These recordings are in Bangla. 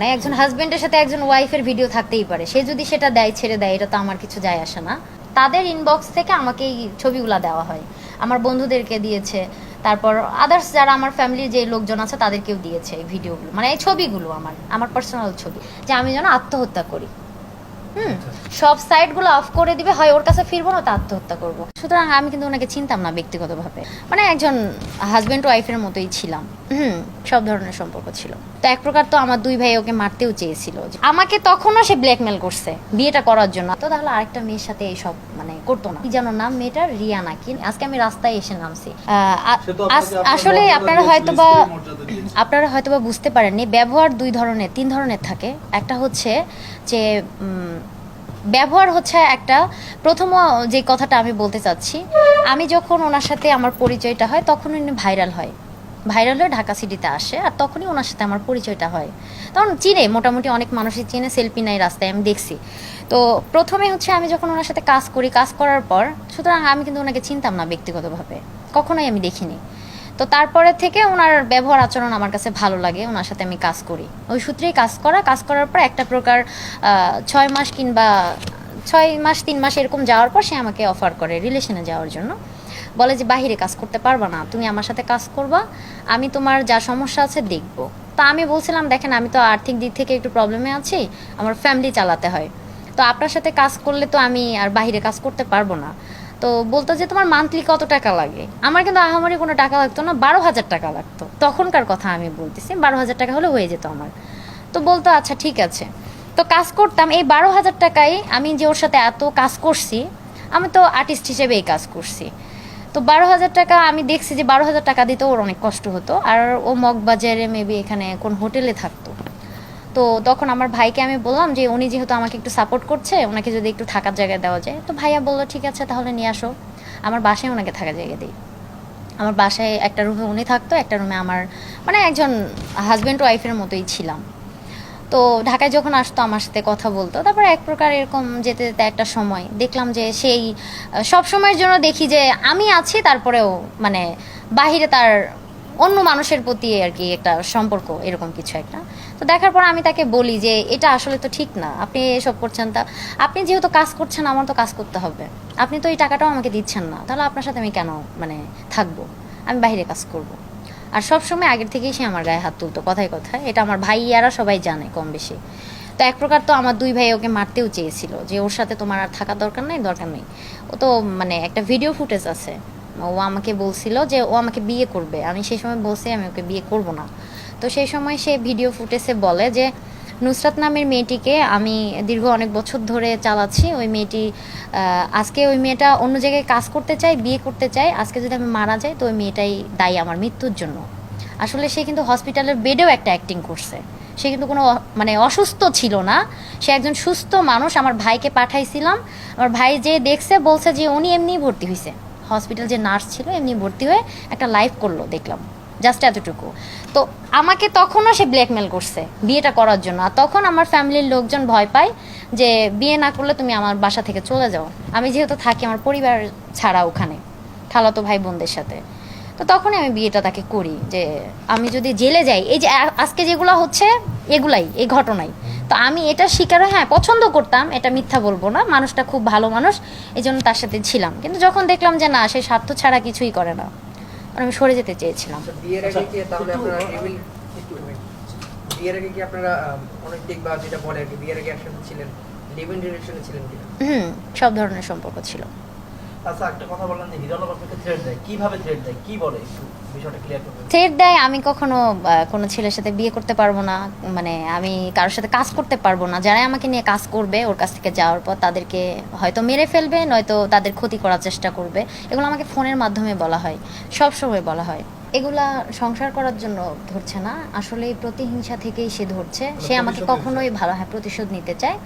মানে একজন হাজবেন্ডের সাথে একজন ওয়াইফের ভিডিও থাকতেই পারে। সে যদি সেটা দেয় ছেড়ে দেয় এটা তো আমার কিছু যায় আসে না। তাদের ইনবক্স থেকে আমাকে এই ছবিগুলো দেওয়া হয়। আমার বন্ধুদেরকে দিয়েছে। তারপর আদার্স যারা আমার ফ্যামিলির যে লোকজন আছে তাদেরকেও দিয়েছে এই ভিডিওগুলো মানে এই ছবিগুলো আমার আমার পার্সোনাল ছবি। যে আমি যেন আত্মহত্যা করি। হুম? সব সাইটগুলো অফ করে দিবে হয় ওর কাছে ফিরবো না তো আত্মহত্যা করব। সুতরাং আমি কিন্তু ওনাকে চিনতাম না ব্যক্তিগতভাবে। মানে একজন হাজব্যান্ড ওয়াইফের মতোই ছিলাম। হুম সব ধরনের সম্পর্ক ছিল। তো এক প্রকার তো আমার দুই ভাই ওকে মারতেও চেয়েছিল আমাকে তখনও সে ব্ল্যাকমেল করছে বিয়েটা করার জন্য। তো তাহলে আরেকটা মেয়ের সাথে এইসব মানে করতো না। কি যেন নাম মেয়েটার? রিয়া নাকি। আজকে আমি রাস্তায় এসে নামছি। আসলে আপনারা হয়তো বা। আপনারা হয়তো বা বুঝতে পারেননি ব্যবহার দুই ধরনের তিন ধরনের থাকে। একটা হচ্ছে যে ব্যবহার হচ্ছে একটা প্রথম যে কথাটা আমি বলতে চাচ্ছি, আমি যখন ওনার সাথে আমার পরিচয়টা হয়, তখন উনি ভাইরাল হয়। ভাইরাল হয়ে ঢাকা সিটিতে আসে আর তখনই ওনার সাথে আমার পরিচয়টা হয়। তখন চিনে, মোটামুটি অনেক মানুষই চিনে, সেলফি নাই রাস্তায়, আমি দেখছি। তো প্রথমে হচ্ছে আমি যখন ওনার সাথে কাজ করি, কাজ করার পর, সুতরাং আমি কিন্তু ওনাকে চিনতাম না ব্যক্তিগতভাবে। কখনোই আমি দেখিনি। তো তারপরে থেকে ওনার ব্যবহার আচরণ আমার কাছে ভালো লাগে, ওনার সাথে আমি কাজ করি। ওই সূত্রেই কাজ করা, কাজ করার পর একটা প্রকার ছয় মাস কিংবা ছয় মাস, তিন মাস এরকম যাওয়ার পর সে আমাকে অফার করে রিলেশনে যাওয়ার জন্য। বলে যে, বাহিরে কাজ করতে পারবা না, তুমি আমার সাথে কাজ করবা, আমি তোমার যা সমস্যা আছে দেখব। তা আমি বলছিলাম, দেখেন, আমি তো আর্থিক দিক থেকে একটু প্রবলেমে আছি, আমার ফ্যামিলি চালাতে হয়। তো আপনার সাথে কাজ করলে তো আমি আর বাহিরে কাজ করতে পারব না। তো বলতো যে তোমার মান্থলি কত টাকা লাগে? আমার কিন্তু আহামরি কোনো টাকা লাগতো না, বারো হাজার টাকা লাগতো। তখনকার কথা আমি বলতেছি, বারো হাজার টাকা হলে হয়ে যেত আমার। তো বলতো আচ্ছা ঠিক আছে। তো কাজ করতাম, এই বারো হাজার টাকায় আমি যে ওর সাথে এত কাজ করছি, আমি তো আর্টিস্ট হিসেবে এই কাজ করছি। তো বারো হাজার টাকা আমি দেখছি যে বারো হাজার টাকা দিতে ওর অনেক কষ্ট হতো। আর ও মগবাজারে মেবি এখানে কোন হোটেলে থাকতো। তো তখন আমার ভাইকে আমি বললাম যে উনি যেহেতু আমাকে একটু সাপোর্ট করছে, ওনাকে যদি একটু থাকার জায়গায় দেওয়া যায়। তো ভাইয়া বলল, ঠিক আছে, তাহলে নিয়ে আসো। আমার বাসায় ওনাকে থাকার জায়গা দিই। আমার বাসায় একটা রুমে উনি থাকতো, একটা রুমে আমার মানে একজন হাজব্যান্ড ওয়াইফের মতোই ছিলাম। তো ঢাকায় যখন আসতো, আমার সাথে কথা বলতো। তারপর এক প্রকার এরকম যেতে যেতে একটা সময় দেখলাম যে সেই সব সময়ের জন্য দেখি যে আমি আছি, তারপরেও মানে বাহিরে তার অন্য মানুষের প্রতি আর কি একটা সম্পর্ক এরকম কিছু একটা। তো দেখার পর আমি তাকে বলি যে, এটা আসলে তো ঠিক না। আপনি এসব করছেন তা, আপনি যেহেতু কাজ করছেন, আমার তো কাজ করতে হবে। আপনি তো এই টাকাটাও আমাকে দিচ্ছেন না। তাহলে আপনার সাথে আমি কেন মানে থাকব? আমি বাইরে কাজ করব। আর সব সময় আগের থেকেই সে আমার গায়ে হাত তুলতো, কথায় কথায়। এটা আমার ভাইয়ারা সবাই জানে কম বেশি। তো এক প্রকার তো আমার দুই ভাই ওকে মারতেও চেয়েছিল যে, ওর সাথে তোমার আর থাকার দরকার নেই দরকার নেই। ও তো মানে একটা ভিডিও ফুটেজ আছে। ও আমাকে বলছিল যে ও আমাকে বিয়ে করবে। আমি সেই সময় বলছি, আমি ওকে বিয়ে করব না। তো সেই সময় সে ভিডিও ফুটেজে বলে যে, নুসরাত নামের মেয়েটিকে আমি দীর্ঘ অনেক বছর ধরে চালাচ্ছি। ওই মেয়েটি আজকে ওই মেয়েটা অন্য জায়গায় কাজ করতে চায়, বিয়ে করতে চায়। আজকে যদি আমি মারা যাই, তো ওই মেয়েটাই দায়ী আমার মৃত্যুর জন্য। আসলে সে কিন্তু হসপিটালের বেডেও একটা অ্যাক্টিং করছে। সে কিন্তু কোনো মানে অসুস্থ ছিল না। সে একজন সুস্থ মানুষ। আমার ভাইকে পাঠাইছিলাম। আমার ভাই যে দেখছে, বলছে যে উনি এমনি ভর্তি হয়েছে হসপিটাল যে নার্স ছিল, এমনি ভর্তি হয়ে একটা লাইফ করল, দেখলাম জাস্ট এতটুকু। তো আমাকে তখনও সে ব্ল্যাকমেল করছে, বিয়েটা করার জন্য। আর তখন আমার ফ্যামিলির লোকজন ভয় পায় যে, বিয়ে না করলে তুমি আমার বাসা থেকে চলে যাও। আমি যেহেতু থাকি আমার পরিবার ছাড়া ওখানে, খালাতো ভাই বোনদের সাথে। তো তখনই আমি বিয়েটা তাকে করি যে আমি যদি জেলে যাই এই যে আজকে যেগুলো হচ্ছে এগুলাই এই ঘটনাই। তো আমি এটা শিকার হ্যাঁ পছন্দ করতাম এটা মিথ্যা বলব না মানুষটা খুব ভালো মানুষ এই জন্য তার সাথে ছিলাম। কিন্তু যখন দেখলাম যে না সে স্বার্থ ছাড়া কিছুই করে না তখন আমি সরে যেতে চেয়েছিলাম। আচ্ছা, বিয়ের আগে কি আপনারা টেবিল বিয়ের আগে কি আপনারা আম, অনেক দিক বা যেটা বলে আর কি বিয়ের আগে একসাথে ছিলেন লিভ ইন রিলেশনে ছিলেন কিনা? হুম সব ধরনের সম্পর্ক ছিল। আচ্ছা একটা কথা থ্রেড দেয়। কীভাবে থ্রেড দেয়? কি বলে একটু থ্রেট দেয়, আমি কখনো কোনো ছেলের সাথে বিয়ে করতে পারব না। মানে আমি কারোর সাথে কাজ করতে পারব না। যারাই আমাকে নিয়ে কাজ করবে, ওর কাছ থেকে যাওয়ার পর তাদেরকে হয়তো মেরে ফেলবে, নয়তো তাদের ক্ষতি করার চেষ্টা করবে। এগুলো আমাকে ফোনের মাধ্যমে বলা হয়, সবসময় বলা হয়। এগুলা সংসার করার জন্য ধরছে না। আসলে প্রতিহিংসা থেকেই সে ধরছে। সে আমাকে কখনোই ভালো হ্যাঁ প্রতিশোধ নিতে চায়।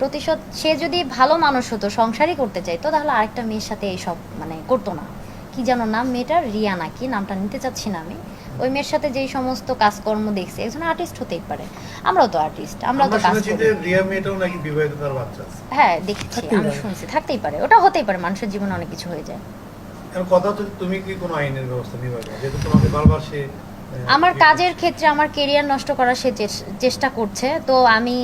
প্রতিশোধ সে যদি ভালো মানুষ হতো সংসারই করতে চাইতো তাহলে আরেকটা মেয়ের সাথে এইসব মানে করতো না। কি যেন নাম মেয়েটার রিয়া নাকি নামটা নিতে চাচ্ছি না আমি। ওই মেয়ের সাথে যেই সমস্ত কাজকর্ম দেখছি একজন আর্টিস্ট হতেই পারে। আমরাও তো আর্টিস্ট আমরাও তো কাজ করি। রিয়া মেয়েটাও নাকি বিবাহিত তার বাচ্চা আছে। হ্যাঁ দেখেছি আমি শুনছি থাকতেই পারে। ওটা হতেই পারে মানুষের জীবনে অনেক কিছু হয়ে যায়। কথা হচ্ছে তুমি কি কোনো আইনের ব্যবস্থা নিবে যেহেতু তোমাকে বারবার সে আমার কাজের ক্ষেত্রে আমার কেরিয়ার নষ্ট করার সে চেষ্টা করছে তো আমি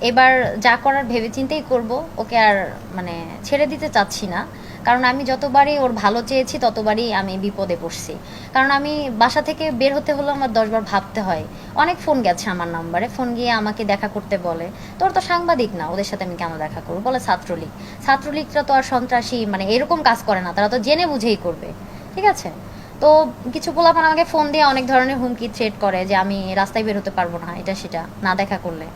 এবার যা করার ভেবেচিন্তেই করব ওকে আর মানে ছেড়ে দিতে চাচ্ছি না। কারণ আমি যতবারই ওর ভালো চেয়েছি, ততবারই আমি বিপদে পড়ছি। কারণ আমি বাসা থেকে বের হতে হলে আমার দশবার ভাবতে হয়, অনেক ফোন গেছে আমার নাম্বারে, ফোন গিয়ে আমাকে দেখা করতে বলে, তোর তো সাংবাদিক না, ওদের সাথে আমি কেন দেখা করব? বলে ছাত্রলীগ। ছাত্রলীগরা তো আর সন্ত্রাসী মানে এরকম কাজ করে না, তারা তো জেনে বুঝেই করবে, ঠিক আছে? তো কিছু পোলাপান আমাকে ফোন দিয়ে অনেক ধরনের হুমকি থ্রেট করে যে আমি রাস্তায় বের হতে পারব না, এটা সেটা, না দেখা করলে।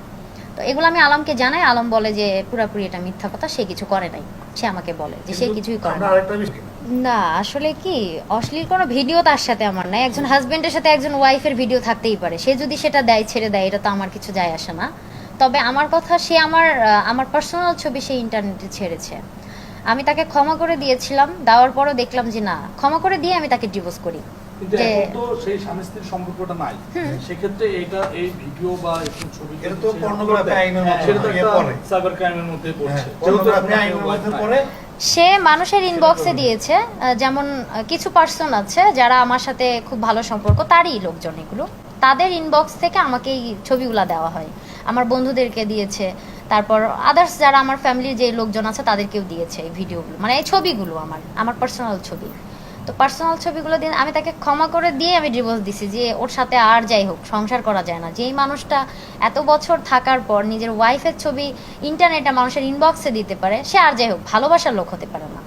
তো এগুলো আমি আলমকে জানাই আলম বলে যে পুরাপুরি এটা মিথ্যা কথা সে কিছু করে নাই। সে আমাকে বলে যে সে কিছুই করে না না আসলে কি অশ্লীল কোনো ভিডিও তার সাথে আমার নাই। একজন হাজবেন্ডের সাথে একজন ওয়াইফের ভিডিও থাকতেই পারে। সে যদি সেটা দেয় ছেড়ে দেয় এটা তো আমার কিছু যায় আসে না। তবে আমার কথা সে আমার আমার পার্সোনাল ছবি সে ইন্টারনেটে ছেড়েছে। আমি তাকে ক্ষমা করে দিয়েছিলাম দেওয়ার পরও দেখলাম যে না ক্ষমা করে দিয়ে আমি তাকে ডিভোর্স করি। কিন্তু এখন তো সেই স্বামী স্ত্রীর সম্পর্কটা নাই। সেক্ষেত্রে এটা এই ভিডিও বা এরকম ছবি এটা তো pornography আইনের মধ্যে সেটা তো ইয়ে একটা পড়ে। সাইবার ক্রাইমের মধ্যে পড়ছে। হ্যাঁ, আইনের মধ্যে পড়ে। সে মানুষের ইনবক্সে দিয়েছে যেমন কিছু পার্সন আছে যারা আমার সাথে খুব ভালো সম্পর্ক তারই লোকজন এগুলো। তাদের ইনবক্স থেকে আমাকে এই ছবিগুলো দেওয়া হয়। আমার বন্ধুদেরকে দিয়েছে তারপর আদার্স যারা আমার ফ্যামিলির যে লোকজন আছে তাদেরকেও দিয়েছে এই ভিডিওগুলো মানে এই ছবিগুলো আমার আমার পার্সোনাল ছবি। তো পার্সোনাল ছবিগুলো দিয়ে আমি তাকে ক্ষমা করে দিয়ে আমি ডিভোর্স দিছি, যে ওর সাথে আর যাই হোক, সংসার করা যায় না। যেই মানুষটা এত বছর থাকার পর নিজের ওয়াইফের ছবি ইন্টারনেটে মানুষের ইনবক্সে দিতে পারে, সে আর যাই হোক, ভালোবাসার লোক হতে পারে না।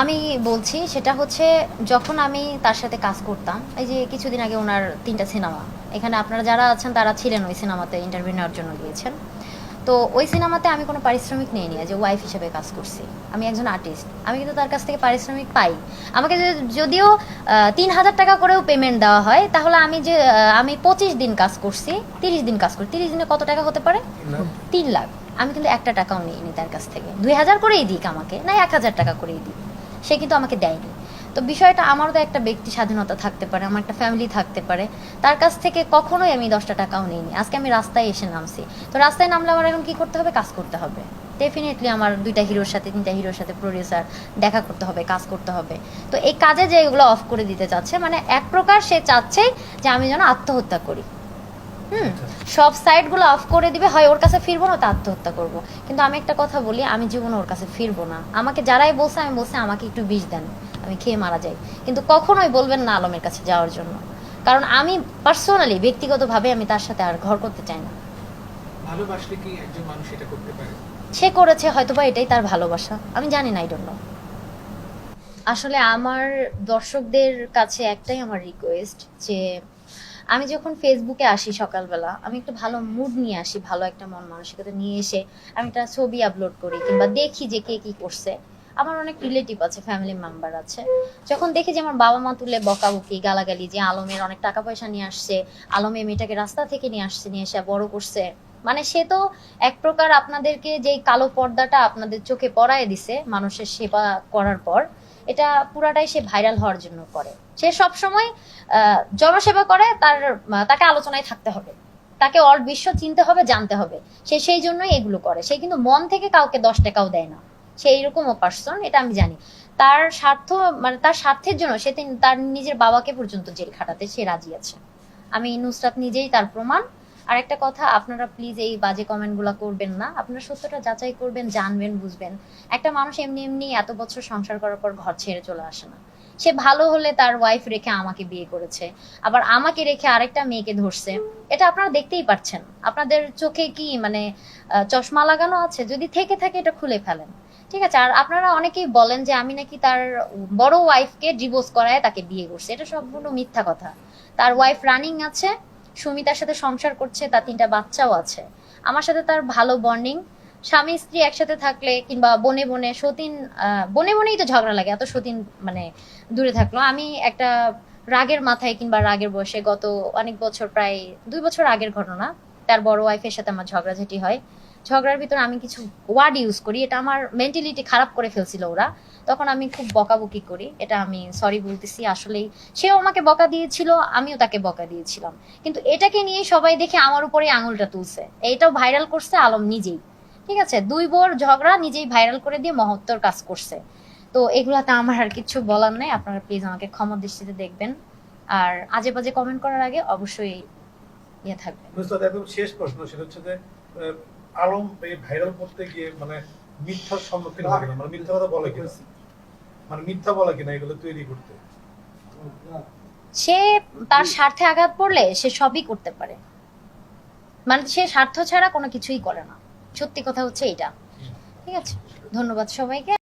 আমি বলছি, সেটা হচ্ছে যখন আমি তার সাথে কাজ করতাম, এই যে কিছুদিন আগে ওনার তিনটা সিনেমা, এখানে আপনারা যারা আছেন তারা ছিলেন ওই সিনেমাতে ইন্টারভিউ নেওয়ার জন্য গিয়েছেন। তো ওই সিনেমাতে আমি কোনো পারিশ্রমিক নিয়ে নিয়ে যে ওয়াইফ হিসেবে কাজ করছি। আমি একজন আর্টিস্ট আমি কিন্তু তার কাছ থেকে পারিশ্রমিক পাই। আমাকে যদি- যদিও তিন হাজার টাকা করেও পেমেন্ট দেওয়া হয় তাহলে আমি যে আমি পঁচিশ দিন কাজ করছি তিরিশ দিন কাজ করি। তিরিশ দিনে কত টাকা হতে পারে? তিন লাখ। আমি কিন্তু একটা টাকাও নিইনি তার কাছ থেকে। দুই হাজার করেই দিক আমাকে না এক হাজার টাকা করেই দিক। সে কিন্তু আমাকে দেয়নি। তো বিষয়টা আমারও তো একটা ব্যক্তি স্বাধীনতা থাকতে পারে আমার একটা ফ্যামিলি থাকতে পারে। তার কাছ থেকে কখনোই আমি দশটা টাকাও নিইনি। আজকে আমি রাস্তায় এসে নামছি। তো রাস্তায় নামলে আমার এখন কি করতে হবে? কাজ করতে হবে। ডেফিনেটলি আমার দুইটা হিরোর সাথে তিনটা হিরোর সাথে প্রডিউসার দেখা করতে হবে কাজ করতে হবে। তো এই কাজে যে এগুলো অফ করে দিতে চাচ্ছে মানে এক প্রকার সে চাচ্ছেই যে আমি যেন আত্মহত্যা করি। হুম? সব সাইটগুলো অফ করে দিবে হয় ওর কাছে ফিরবো না তো আত্মহত্যা করব। কিন্তু আমি একটা কথা বলি আমি জীবনে ওর কাছে ফিরবো না। আমাকে যারাই বলছে আমি বলছি আমাকে একটু বিষ দেন। আমি খেয়ে মারা যাই। কিন্তু কখনোই বলবেন না আলমের কাছে যাওয়ার জন্য। কারণ আমি পার্সোনালি ব্যক্তিগতভাবে আমি তার সাথে আর ঘর করতে চাই না। ভালোবাসলে কি একজন মানুষ এটা করতে পারে? সে করেছে হয়তোবা এটাই তার ভালোবাসা। আমি জানি না এই জন্য আসলে আমার দর্শকদের কাছে একটাই আমার রিকোয়েস্ট যে আমি যখন ফেসবুকে আসি সকালবেলা আমি একটু ভালো মুড নিয়ে আসি ভালো একটা মন মানসিকতা নিয়ে এসে আমি একটা ছবি আপলোড করি কিংবা দেখি যে কে কি করছে। আমার অনেক রিলেটিভ আছে ফ্যামিলি মেম্বার আছে। যখন দেখি যে আমার বাবা মা তুলে বকাবকি, গালাগালি, যে আলমের অনেক টাকা পয়সা নিয়ে আসছে, আলমে মেয়েটাকে রাস্তা থেকে নিয়ে আসছে, নিয়ে এসে বড় করছে মানে সে তো এক প্রকার আপনাদেরকে যেই কালো পর্দাটা আপনাদের চোখে পড়ায় দিছে মানুষের সেবা করার পর, এটা পুরাটাই সে ভাইরাল হওয়ার জন্য করে। সে সব সময় জনসেবা করে, তার, তাকে আলোচনায় থাকতে হবে। তাকে অল বিশ্ব চিনতে হবে, জানতে হবে। সে সেই জন্যই এগুলো করে। সে কিন্তু মন থেকে কাউকে দশ টাকাও দেয় না। সে এইরকমও পার্সন এটা আমি জানি। তার স্বার্থ মানে তার স্বার্থের জন্য সে তার নিজের বাবাকে পর্যন্ত জেল খাটাতে সে রাজি আছে। আমি নুসরাত নিজেই তার প্রমাণ। আর একটা কথা, আপনারা প্লিজ এই বাজে কমেন্টগুলো করবেন না। আপনারা সত্যটা যাচাই করবেন, জানবেন, বুঝবেন। একটা মানুষ এমনি এমনি এত বছর সংসার করার পর ঘর ছেড়ে চলে আসে না। সে ভালো হলে তার ওয়াইফ রেখে আমাকে বিয়ে করেছে। আবার আমাকে রেখে আরেকটা মেয়েকে ধরছে। এটা আপনারা দেখতেই পাচ্ছেন আপনাদের চোখে কি মানে চশমা লাগানো আছে? যদি থেকে থাকে এটা খুলে ফেলেন। ঠিক আছে, আর আপনারা অনেকেই বলেন যে আমি নাকি তার বড় ওয়াইফকে ডিভোর্স করায় তাকে বিয়ে করছে। এটা সম্পূর্ণ মিথ্যা কথা। তার ওয়াইফ রানিং আছে, সুমিতার সাথে সংসার করছে, তার তিনটা বাচ্চাও আছে। আমার সাথে তার ভালো বন্ডিং স্বামী স্ত্রী একসাথে থাকলে কিংবা বনে বনে সতীন বনে বনেই তো ঝগড়া লাগে, এত সতীন মানে দূরে থাকল। আমি একটা রাগের মাথায় কিংবা রাগের বসে গত অনেক বছর, প্রায় দুই বছর আগের ঘটনা, তার বড় ওয়াইফের সাথে আমার ঝগড়াঝাটি হয়। ঝগড়ার ভিতর আমি কিছু ওয়ার্ড ইউজ করি, এটা আমার মেন্টালিটি খারাপ করে ফেলছিল ওরা। তখন আমি খুব বকাবকি করি, এটা আমি সরি বলতেছি, আসলেই সেও আমাকে বকা দিয়েছিল, আমিও তাকে বকা দিয়েছিলাম। কিন্তু এটাকে নিয়ে সবাই দেখে আমার উপরে আঙুলটা তুলছে। এইটাও ভাইরাল করছে, আলম নিজেই। ঠিক আছে? দুই বোর ঝগড়া নিজেই ভাইরাল করে দিয়ে মহত্তর কাজ করছে। তো এগুলাতে আমার আর কিছু বলার নেই। আপনারা প্লিজ আমাকে ক্ষমা দৃষ্টিতে দেখবেন। আর আজে বাজে কমেন্ট করার আগে অবশ্যই ইয়ে থাকবে নুসরাত একদম শেষ প্রশ্ন সেটা হচ্ছে যে আলম এই ভাইরাল করতে গিয়ে মানে মিথ্যার সম্মুখীন হয় কিনা? মানে মিথ্যা কথা বলে কিনা? মানে মিথ্যা বলে কিনা এগুলো তৈরি করতে? সে তার স্বার্থে আঘাত পড়লে সে সবই করতে পারে। মানে সে স্বার্থ ছাড়া কোনো কিছুই করে না। সত্যি কথা হচ্ছে এটা ঠিক আছে? ধন্যবাদ সবাইকে।